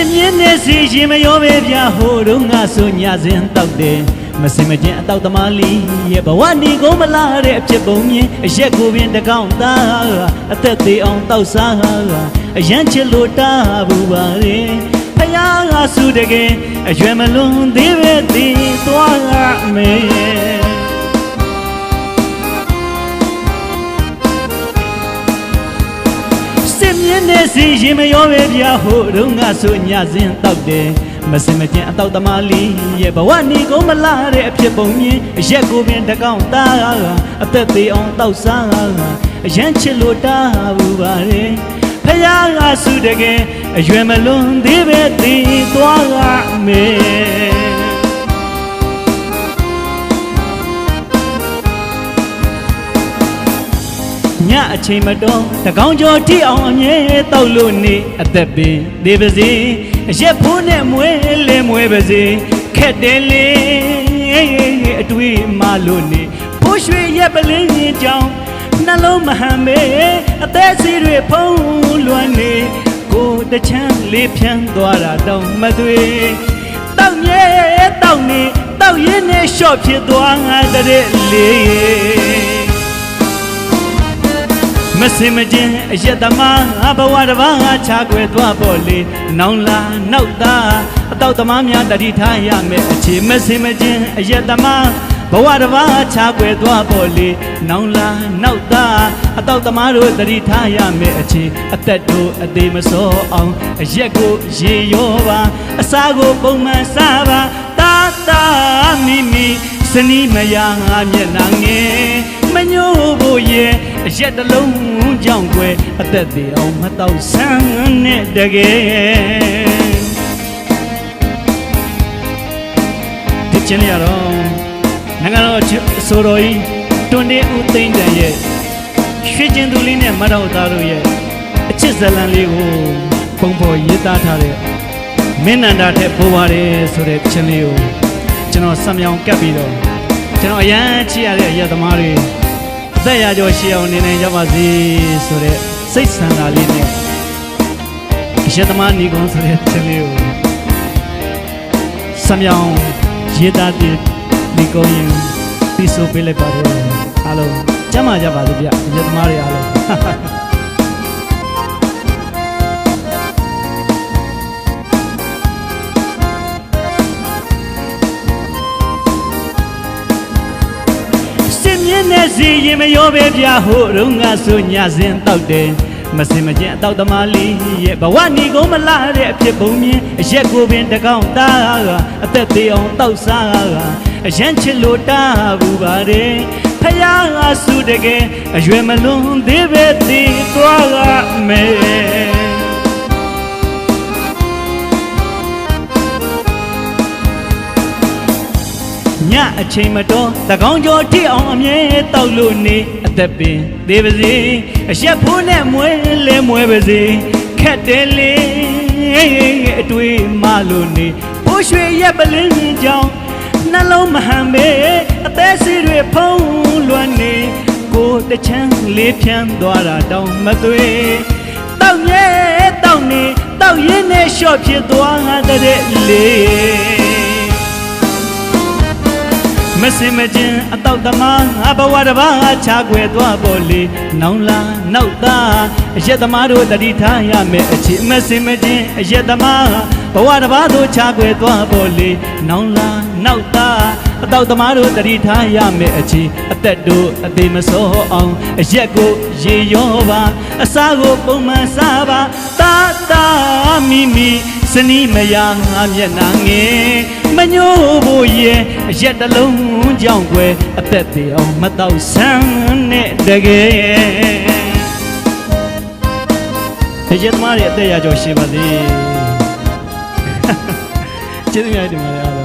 င်းနေစီရင်မရောပဲဗျာဟိုတော့ငါဆိုညစဉ်တောက်တယ်မစင်မကျင်အတောက်သမားလေးရဲ့ဘဝနေကုန်မလားတဲ့အဖြစ်ပုံမြင်အရက်ကိုပင်တကောင်းသားအသက်သေးအောင်တောက်စားအရန်ချစ်လို့တာဘူးပါလေဖယားကဆူတကယ်အရွယ်မလွန်သေးပဲတည်သွားရမယ် နေစီရင်မရောပဲဗျာဟိုတော့ငါဆိုညစဉ်တောက်တယ်မစင်မကျင်အတောက်သမားလေးရဲ့ဘဝနေကုန်မလားတဲ့အဖြစ်ပုံမြင်အရက်ကိုပင်တကောင်းသားအသက်သေးအောင်တောက်စားအရန်ချစ်လို့တာဘူးပါလေဖယားကဆူတကယ်အရွယ်မလွန်သေးပဲတည်သွား အချိန်မတော်တကောင်ကျော်ထိအောင်အမြဲတောက်လို့နေအသက်ပင်နေပါစေအရက်ဖိုးနဲ့မွဲလဲမွဲပါစေခက်တယ်လေအတွေ့မလို့နေဖိုးရွှေရက်ပလင်းရင်ကြောင်းနှလုံးမဟန်မေအသက်စီတွေဖုံးလွှမ်းနေကိုယ်တချမ်းလေးဖြန်းသွားတာတောင်းမသွေတောက်မြဲတောက်နေတောက်ရင်းနဲ့ရှော့ဖြစ်သွားငါတဲ့လေ မစင်မကျင်အရက်သမားအဘဝတစ်ပါးငါချခွဲသွားပေါ်လေနောင်လာနောက်သားအတော့သမားများတတိထားရမယ်အခြေမစင်မကျင်အရက်သမားဘဝတစ်ပါးချခွဲသွားပေါ်လေနောင်လာနောက်သားအတော့သမားတို့တတိထားရမယ်အခြေအသက်တို့အသေးမစောအောင်အရက်ကိုရေရောပါအစာကိုပုံမှန်စားပါတာတာမိမိစနီးမယာငါမျက်နှာငယ်မညို့ဖို့ရဲ့ အရက်တစ်လုံးကြောင့်ွယ်အသက်သေးအောင်မတော့ဆန်းနဲ့တကယ်ဒီချင်းရတော့နိုင်ငံတော်အစိုးရကြီးတွန်တေဦးသိန်းတန်ရဲ့ရွှေကျင်သူလေးနဲ့မတော်သားတို့ရဲ့အချစ်ဇလံလေးကိုပုံဖော်ရေးသားထားတဲ့မင်းနန္ဒာထက်ပိုးပါတယ်ဆိုတဲ့ချင်းလေးကိုကျွန်တော်စံမြောင်ကပ်ပြီးတော့ကျွန်တော်အရန်ချစ်ရတဲ့အရက်သမားတွေအ သက်ရာကျော်ရှေးအောင်နေနိုင်ကြပါစေဆိုတဲ့စိတ်ဆန္ဒလေးနဲ့အရသမားညီကုန်းဆိုတဲ့ချက်လေးကိုစမြောင်ရေးသားတဲ့ညီကုန်းရင်ပြီးဆိုပေးလိုက်ပါတယ်အားလုံးကျမ်းမာကြပါစေဗျအရသမားတွေအားလုံး နဲ့စီရင်မရောပဲဗျာဟိုတော့ငါဆိုညစဉ်တောက်တယ်မစင်မကျင်အတောက်သမားလေးရဲ့ဘဝနေကုန်မလားတဲ့အဖြစ်ပုံမြင်အရက်ကိုပင်တကောင်းသားကအသက်သေးအောင်တောက်စားကအရန်ချစ်လို့တာဘူးပါတယ်ဖယားကဆူတကယ်အရွယ်မလွန်သေးပဲတည်သွားရမယ် ညအချိန်မတော်တကောင်ကျော်ထိအောင်အမြဲတောက်လို့နေအသက်ပင်သေးပါစေအရက်ဖိုးနဲ့မွဲလဲမွဲပါစေခက်တယ်လေအတွေ့မလို့နေဖိုးရွှေရက်ပလင်းရင်ကြောင်းနှလုံးမဟန်ပဲအသက်စီတွေဖုံးလွှမ်းနေကိုယ်တချမ်းလေးဖြန်းသွားတာတောင်းမသွေတောက်မြဲတောက်နေတောက်ရင်းနဲ့ရှော့ဖြစ်သွားတဲ့လေ စင်မကျင်အတော့သမားငါဘဝတစ်ပါးချခွဲသွားပေါ်လေနောင်လာနောက်သားအရက်သမားတို့တတိထားရမယ်အချစ်မစင်မကျင်အရက်သမားဘဝတစ်ပါးတို့ချခွဲသွားပေါ်လေနောင်လာနောက်သား အတော့သမားတို့တတိထားရမယ်အချစ်အသက်တို့အသေးမစောအောင်အရက်ကိုရေရောပါအစာကိုပုံမှန်စားပါတာတာမိမိစနီးမယာငါမျက်နှာငယ်မညို့ဖို့ရဲ့အရက်တစ်လုံးကြောင့်ွယ်အသက်သေးအောင်မတော့ဆန်းနဲ့တကယ်အရက်သမားရဲ့အသက်ရကြောရှိပါစေကျေးဇူးများတင်ပါတယ်အား